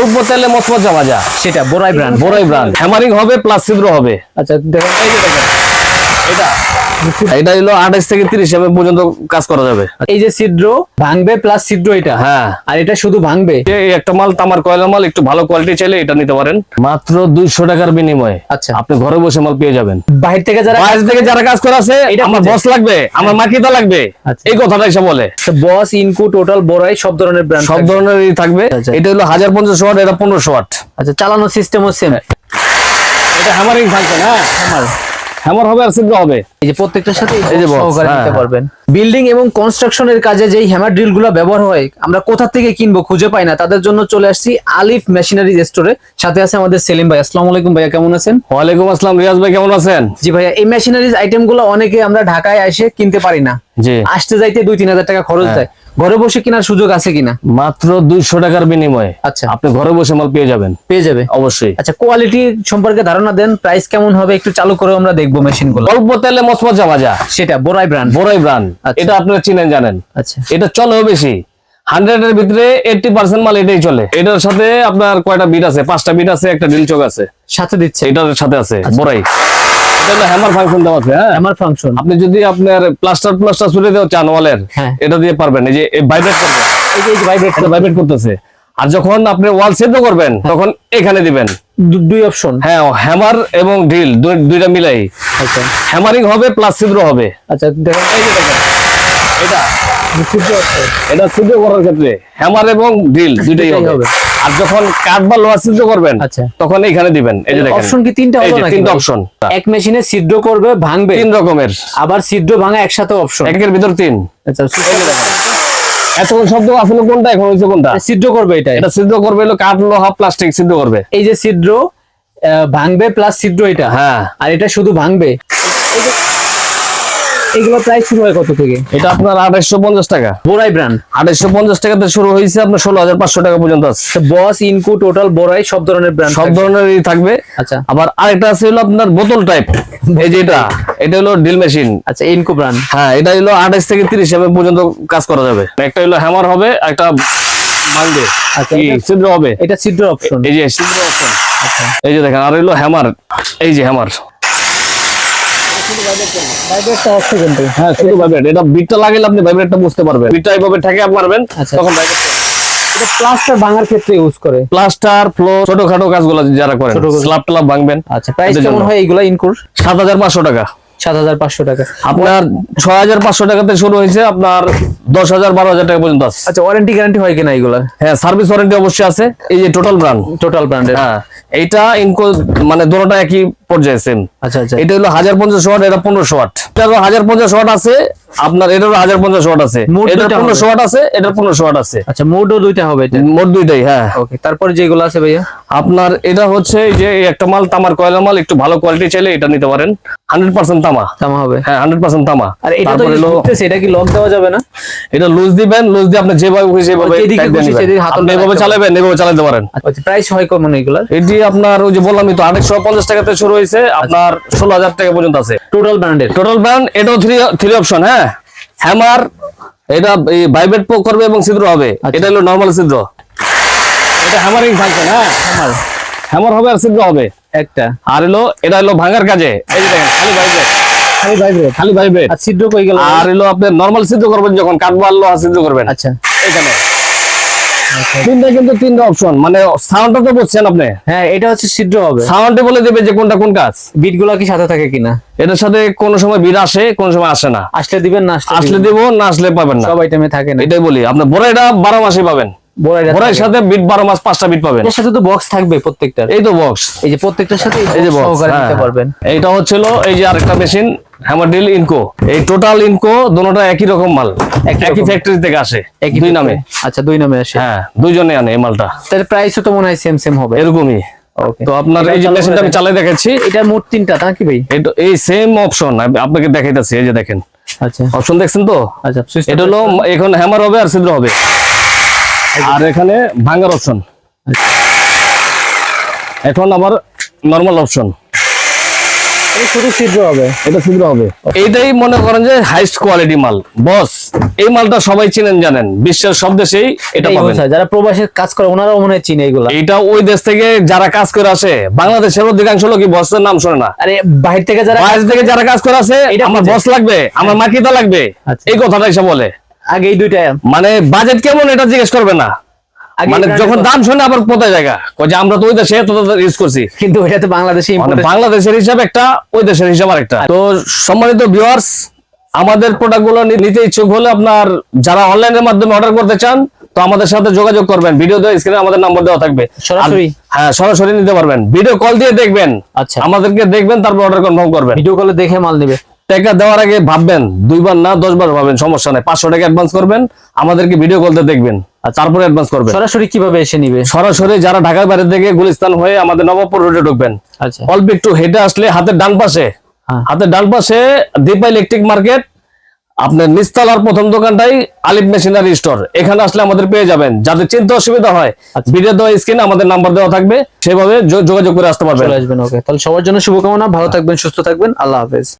অল্প তেলে মচমচা ভাজা। সেটা বোরাই ব্র্যান্ড। বোরাই ব্র্যান্ড। হ্যামারিং হবে প্লাস ছিদ্র হবে। আচ্ছা দেখেন এই যে দেখেন। এটা। এটা হলো আঠাইশ থেকে তিরিশ এম পর্যন্ত কাজ করা যাবে। এই যে ছিদ্র ভাঙবে প্লাস ছিদ্র এটা? হ্যাঁ। আর এটা শুধু ভাঙবে? একটা মাল তামার কয়লার মাল একটু ভালো কোয়ালিটি চাইলে এটা নিতে পারেন। মাত্র দুইশো টাকার বিনিময়ে। আচ্ছা। আপনি ঘরে বসে মাল পেয়ে যাবেন। বাহির থেকে যারা বাইরে থেকে যারা কাজ করে আছে এটা আমার। বস লাগবে আমার মাকিতা লাগবে। আচ্ছা। এই কথাটা এসে বলে। বস ইনকু টোটাল বোরাই সব ধরনের ব্র্যান্ড সব ধরনেরই থাকবে। আচ্ছা। এটা হলো হাজার পঞ্চাশ ওয়াট এটা পনেরোশো ওয়াট। আচ্ছা চালানো সিস্টেমও সেম এটা হ্যামারিং থাকবে না আমার হ্যামার হবে আর সিদ্ধ হবে। এই যে প্রত্যেকটার সাথে এই যে সহকারে হ্যাঁ, নিতে। পারবেন। বিল্ডিং এবং কনস্ট্রাকশনের কাজে যেই হ্যামার ড্রিলগুলো ব্যবহার হয় আমরা কোথা থেকে কিনবো খুঁজে পাই না। তাদের জন্য চলে আসছি আলিফ মেশিনারি স্টোরে সাথে আছে আমাদের সেলিম ভাই। আসসালামু আলাইকুম ভাইয়া কেমন আছেন? ওয়ালাইকুম আসসালাম রিয়াজ ভাই কেমন আছেন? জি ভাইয়া এই মেশিনারিজ আইটেমগুলো অনেকে আমরা ঢাকায় এসে কিনতে পারি না। আসতে যাইতে দুই তিন হাজার টাকা খরচ হ্যাঁ। দেয়। ঘরে বসে কেনার সুযোগ আছে কিনা? মাত্র দুইশো টাকার বিনিময়ে আচ্ছা। আপনি ঘরে বসে মাল পেয়ে যাবেন। পেয়ে যাবে। অবশ্যই। আচ্ছা কোয়ালিটি সম্পর্কে ধারণা দেন প্রাইস কেমন হবে একটু চালু করে আমরা দেখব মেশিনগুলো অল্প তেলে মচমচা ভাজা সেটা বোরাই ব্র্যান্ড বোরাই ব্র্যান্ড। এটা আপনারা চিনেন জানেন। আচ্ছা। এটা চলেও বেশি। হান্ড্রেড এর ভিতরে এইটটি পার্সেন্ট মাল এটাই চলে। এটার সাথে আপনার কয়টা বিট আছে? পাঁচটা বিট আছে একটা ডিল চোক আছে। সাথে দিচ্ছে। এটার সাথে আছে আচ্ছা। বড়াই এটা হলো হ্যামার ফাংশন দেওয়া আছে হ্যাঁ? আমার ফাংশন আপনি যদি আপনার প্লাস্টার প্লাস্টার ছুটে দেওয়া চান ওয়ালের হ্যাঁ। এটা দিয়ে পারবেন এই যে ভাইব্রেট করবে এই যে ভাইব্রেট ভাইব্রেট করতেছে। আর যখন আপনি ওয়াল সেদ্ধ করবেন তখন এখানে দিবেন। দুই অপশন হ্যাঁ হ্যামার এবং ড্রিল দুইটা মিলাই। আচ্ছা। হ্যামারিং হবে প্লাস ছিদ্র হবে। আচ্ছা দেখেন এই যে দেখেন। এটা। এটা করার ক্ষেত্রে হ্যামার এবং ড্রিল দুইটাই হবে। আর যখন কাঠ বা লোহা সিদ্ধ করবেন আচ্ছা। তখন এখানে দিবেন। এই যে দেখেন। অপশন কি? তিনটা হলো নাকি তিনটা অপশন এক মেশিনে ছিদ্র করবে ভাঙবে। তিন রকমের। আবার ছিদ্র ভাঙা একসাথে অপশন একের ভিতর তিন। আচ্ছা এতক্ষণ শব্দ আসলে কোনটা এখন হচ্ছে কোনটা? ছিদ্র করবে এটা এটা সিদ্ধ করবে হলো কাঠ লোহা প্লাস্টিক সিদ্ধ করবে। এই যে ছিদ্র ভাঙবে প্লাস ছিদ্র এটা। হ্যাঁ। আর এটা শুধু ভাঙবে। এগুলো প্রাইস শুরু হয় কত থেকে? এটা আপনার আঠাইশো পঞ্চাশ টাকা। বোরাই ব্র্যান্ড আঠাইশো পঞ্চাশ টাকাতে শুরু হয়েছে আপনার ষোলো হাজার পাঁচশো টাকা পর্যন্ত আছে। বস ইনকু টোটাল বোরাই সব ধরনের ব্র্যান্ড সব ধরনেরই থাকবে। আচ্ছা। আবার আরেকটা আছে হলো আপনার বোতল টাইপ এই যে এটা এটা হলো ড্রিল মেশিন আচ্ছা ইনকু ব্র্যান্ড হ্যাঁ এটা হলো আঠাইশ থেকে তিরিশ এম পর্যন্ত কাজ করা যাবে। একটা হলো হ্যামার হবে একটা ভাঙবে আচ্ছা, ছিদ্র হবে। এটা ছিদ্র অপশন এই যে ছিদ্র option। এই যে দেখেন আর হলো হ্যামার এই যে হ্যামার হ্যাঁ শুধু ভাইব্রেট এটা বিটটা লাগালে আপনি ভাইব্রেটটা বুঝতে পারবেন। বিটটা এইভাবে ঠেকে মারবেন আচ্ছা। তখন প্লাস্টার ভাঙার ক্ষেত্রে ইউজ করে। প্লাস্টার ফ্লো ছোটখাটো কাজগুলো যারা করেন ছোটখাটো। স্ল্যাব ট্লাব ভাঙবেন। আচ্ছা প্রাইস কেমন হয় এগুলা টাকা। সাত হাজার পাঁচশো টাকা। আপনার ছয় হাজার পাঁচশো টাকাতে শুরু হয়েছে আপনার দশ হাজার বারো হাজার টাকা পর্যন্ত আছে। আচ্ছা ওয়ারেন্টি গ্যারান্টি হয় কিনা এইগুলা হ্যাঁ সার্ভিস ওয়ারেন্টি অবশ্যই আছে এই যে টোটাল ব্র্যান্ড টোটাল ব্র্যান্ডের হ্যাঁ এইটা ইনকো মানে দুটোটা একই পর্যায়ে সেম আচ্ছা আচ্ছা। এটা হলো হাজার পঞ্চাশ ওয়াট এটা পনেরোশো ওয়াট। এটা হাজার পঞ্চাশ ওয়াট আছে আপনার এটারও হাজার পঞ্চাশ ওয়াট আছে। এটার পনেরোশো ওয়াট আছে এটার পনেরোশো ওয়াট আছে। আচ্ছা মোডও দুইটা হবে মোট দুইটাই হ্যাঁ। ওকে তারপরে যেগুলো আছে ভাইয়া? আপনার এটা হচ্ছে যে একটা মাল তামার কয়লা মাল একটু ভালো কোয়ালিটি চাইলে এটা নিতে পারেন। হান্ড্রেড পার্সেন্ট তামা। জামা হবে? হ্যাঁ হান্ড্রেড পার্সেন্ট তামা। আর এটা তো তারপরে হলো ঘুরতেছে, এটা কি লক দেওয়া যাবে না? এটা লুজ দিবেন লুজ দিয়ে আপনি যেভাবে খুশি আপনি এভাবে চালাবেন এভাবে চালাতে পারেন। আচ্ছা প্রাইস হয় কেমন এগুলার? এটি আপনার ওই যে বললামই তো আঠাশশো পঞ্চাশ টাকাতে শুরু হয়েছে আপনার ষোলো হাজার টাকা পর্যন্ত আছে। টোটাল ব্র্যান্ডের টোটাল ব্র্যান্ড এটাও থ্রি থ্রি অপশন হ্যাঁ। হ্যামার এটা ভাইব্রেট করবে এবং ছিদ্র হবে। আচ্ছা। এটা হলো নরমাল ছিদ্র। এটা হ্যামারিং থাকবে না? হ্যামার। হ্যামার হবে আর ছিদ্র হবে? একটা। আর হলো এটা হলো ভাঙার কাজে। এই যে দেখেন খালি ভাইব্রেট খালি ভাইব্রেট খালি ভাইব্রেট আর ছিদ্র কই গেল? আর হলো আপনি নর্মাল ছিদ্র করবেন যখন কাটবো আর লোহা সিদ্ধ করবেন। আচ্ছা। এখানে তিনটা কিন্তু তিনটা অপশন মানে সাউন্ডটা তো বলছেন আপনি? হ্যাঁ এটা হচ্ছে সিদ্ধ হবে। সাউন্ডে বলে দেবে যে কোনটা কোন কাজ। বিটগুলা কি সাথে থাকে কিনা? এটার সাথে কোন সময় বিট আসে কোন সময় আসে না। আসলে দিবেন না আসলে আসলে দিব না আসলে পাবেন না। সব আইটেমে থাকে না। এটাই বলি আপনি বড় এটা বারো মাসে পাবেন। বড়াইটা সাথে বিট বারো মাস পাঁচটা বিট পাবেন। এটার সাথে তো বক্স থাকবে প্রত্যেকটার। এই তো বক্স এই যে প্রত্যেকটার সাথে এই যে বক্স নিতে পারবেন। এইটা হচ্ছিল এই যে আরেকটা মেশিন হ্যামার ডিল ইনকো এই টোটাল ইনকো দুটোটা একই রকম মাল একই ফ্যাক্টরি থেকে আসে একই দুই নামে। আচ্ছা দুই নামে আসে। হ্যাঁ দুইজনে আনে এই মালটা। তাহলে প্রাইসও তো মনে হয় সেম সেম হবে। এরকমই। তো আপনার এই যে মেশিনটা আমি চালাই দেখাচ্ছি। এটা মোট তিনটা নাকি ভাই? এই সেম অপশন আপনাকে দেখাইতেছি এই যে দেখেন। আচ্ছা। অপশন দেখছেন তো? আচ্ছা এটা হলো এখন হ্যামার হবে আর ছিদ্র হবে। আর এখানে ভাঙার অপশন এখন আবার নরমাল অপশন শুধু ছিদ্র হবে? এটা ছিদ্র হবে। এইটাই মনে করেন যে হাইস্ট কোয়ালিটি মাল। বস এই মালটা সবাই চিনেন জানেন। বিশ্বের সব দেশেই এটা পাবেন। যারা প্রবাসে কাজ করে ওনারাও মনে হয় চিনে এগুলা। এইটা ওই দেশ থেকে যারা কাজ করে আসে বাংলাদেশের অধিকাংশ লোকই বসের নাম শোনে না। আরে বাহির থেকে যারা বাইরে থেকে যারা কাজ করে আসে এটা আমার। বস লাগবে আমার মাকিতা লাগবে। আচ্ছা। এই কথাটা এসে বলে। আগে এই দুইটা মানে বাজেট কেমন এটা জিজ্ঞেস করবে না। মানে যখন দাম শুনে আবার কোথায় জায়গা। কয় যে আমরা তো ওই দেশে ইউজ করছি। কিন্তু এটা তো বাংলাদেশে মানে বাংলাদেশের হিসাব একটা ওই দেশের হিসাব আরেকটা। তো সম্মানিত ভিউয়ার্স আমাদের প্রোডাক্টগুলো নি- নিতে ইচ্ছুক হলে আপনার যারা অনলাইনের মাধ্যমে অর্ডার করতে চান তো আমাদের সাথে যোগাযোগ করবেন। ভিডিও দেওয়া স্ক্রিনে আমাদের নাম্বার দেওয়া থাকবে। সরাসরি? হ্যাঁ সরাসরি নিতে পারবেন। ভিডিও কল দিয়ে দেখবেন। আচ্ছা। আমাদেরকে দেখবেন তারপর অর্ডার কনফার্ম করবেন। ভিডিও কলে দেখে মাল নেবে। টাকা দেওয়ার আগে ভাববেন দুইবার না দশবার ভাবেন সমস্যা নেই। পাঁচশো টাকা অ্যাডভান্স করবেন আমাদেরকে ভিডিও কলতে দেখবেন আর তারপরে অ্যাডভান্স করবেন। সরাসরি কীভাবে এসে নিবে? সরাসরি যারা ঢাকার বাইরে থেকে গুলিস্তান হয়ে আমাদের নবাবপুর রোডে ঢুকবেন। আচ্ছা। অল্প একটু হেঁটে আসলে হাতের ডান পাশে হ্যাঁ। হাতের ডান পাশে দীপা ইলেকট্রিক মার্কেট আপনার নিস্তালার প্রথম দোকানটাই আলিফ মেশিনারি স্টোর এখানে আসলে আমাদের পেয়ে যাবেন। যাদের চিন্তা অসুবিধা হয় আচ্ছা। ভিডিও দেওয়া স্ক্রিনে আমাদের নাম্বার দেওয়া থাকবে সেভাবে যোগাযোগ করে আসতে পারবেন। চলে আসবেন ওকে তাহলে সবার জন্য শুভকামনা ভালো থাকবেন সুস্থ থাকবেন আল্লাহ হাফেজ।